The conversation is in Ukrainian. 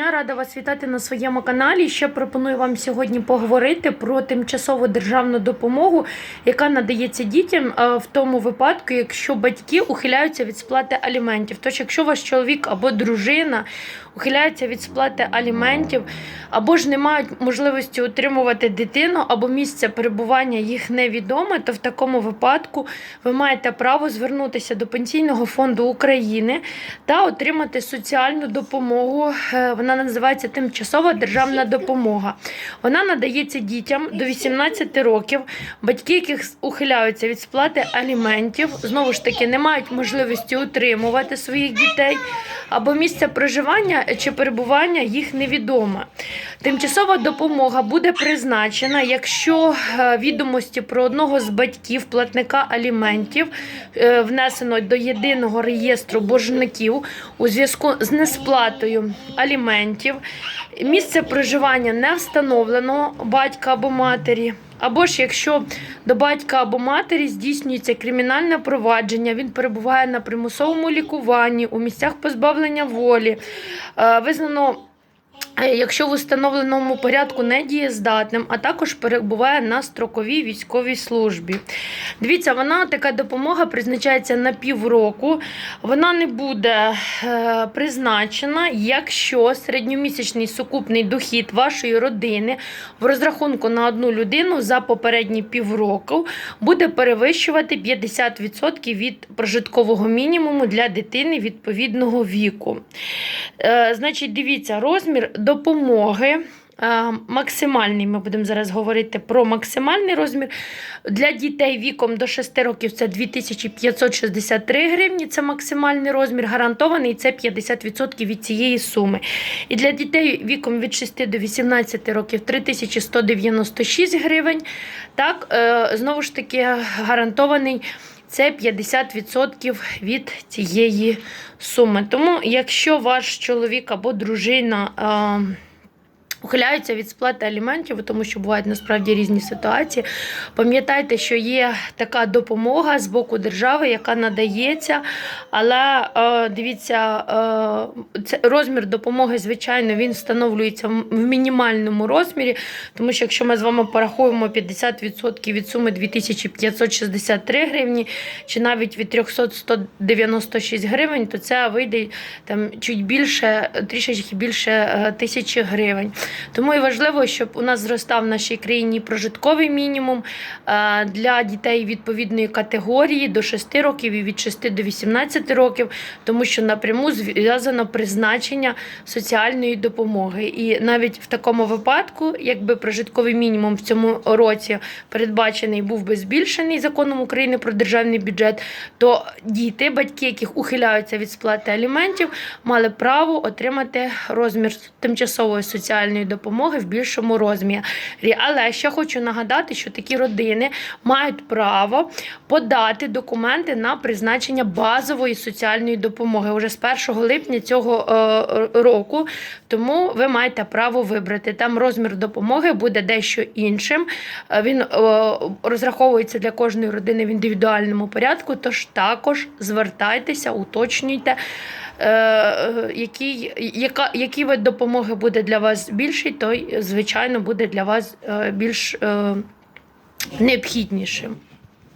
Я рада вас вітати на своєму каналі. Ще пропоную вам сьогодні поговорити про тимчасову державну допомогу, яка надається дітям е, в тому випадку, якщо батьки ухиляються від сплати аліментів. Тож, якщо ваш чоловік або дружина ухиляються від сплати аліментів, або ж не мають можливості утримувати дитину, або місце перебування їх невідоме, то в такому випадку ви маєте право звернутися до Пенсійного фонду України та отримати соціальну допомогу. Вона називається тимчасова державна допомога. Вона надається дітям до 18 років, батьки, яких ухиляються від сплати аліментів, знову ж таки не мають можливості утримувати своїх дітей, або місце проживання чи перебування їх невідоме. Тимчасова допомога буде призначена, якщо е, відомості про одного з батьків платника аліментів е, внесено до єдиного реєстру боржників у зв'язку з несплатою аліментів, місце проживання не встановлено батька або матері. Або ж якщо до батька або матері здійснюється кримінальне провадження, він перебуває на примусовому лікуванні у місцях позбавлення волі, е, визнано Якщо в установленому порядку не дієздатним, а також перебуває на строковій військовій службі. Дивіться, вона така допомога призначається на півроку. Вона не буде е, призначена, якщо середньомісячний сукупний дохід вашої родини в розрахунку на одну людину за попередні півроку буде перевищувати 50% від прожиткового мінімуму для дитини відповідного віку. Е, значить, дивіться, розмір допомоги. Максимальний, ми будемо зараз говорити про максимальний розмір. Для дітей віком до 6 років це 2563 гривні, це максимальний розмір, гарантований це 50% від цієї суми. І для дітей віком від 6 до 18 років 3196 гривень. Так, е, знову ж таки, гарантований це 50% від цієї суми. Тому, якщо ваш чоловік або дружина. Ухиляються від сплати аліментів, тому що бувають насправді різні ситуації. Пам'ятайте, що є така допомога з боку держави, яка надається, але е, дивіться, е, розмір допомоги, звичайно, він встановлюється в мінімальному розмірі, тому що якщо ми з вами порахуємо 50% від суми 2563 гривні, чи навіть від 300-196 гривень, то це вийде там чуть більше, трішечки більше е, тисячі гривень. Тому і важливо, щоб у нас зростав в нашій країні прожитковий мінімум е, для дітей відповідної категорії до 6 років і від 6 до 18 років, тому що напряму зв'язано призначення соціальної допомоги. І навіть в такому випадку, якби прожитковий мінімум в цьому році передбачений був би збільшений законом України про державний бюджет, то діти, батьки, яких ухиляються від сплати аліментів, мали право отримати розмір тимчасової соціальної допомоги в більшому розмірі. Але ще хочу нагадати, що такі родини мають право подати документи на призначення базової соціальної допомоги уже з 1 липня цього е, року. Тому ви маєте право вибрати. Там розмір допомоги буде дещо іншим. Е, Він е, розраховується для кожної родини в індивідуальному порядку. Тож також звертайтеся, уточнюйте. Е, який, яка, який вид допомоги буде для вас більший, той, звичайно, буде для вас е, більш е, необхіднішим.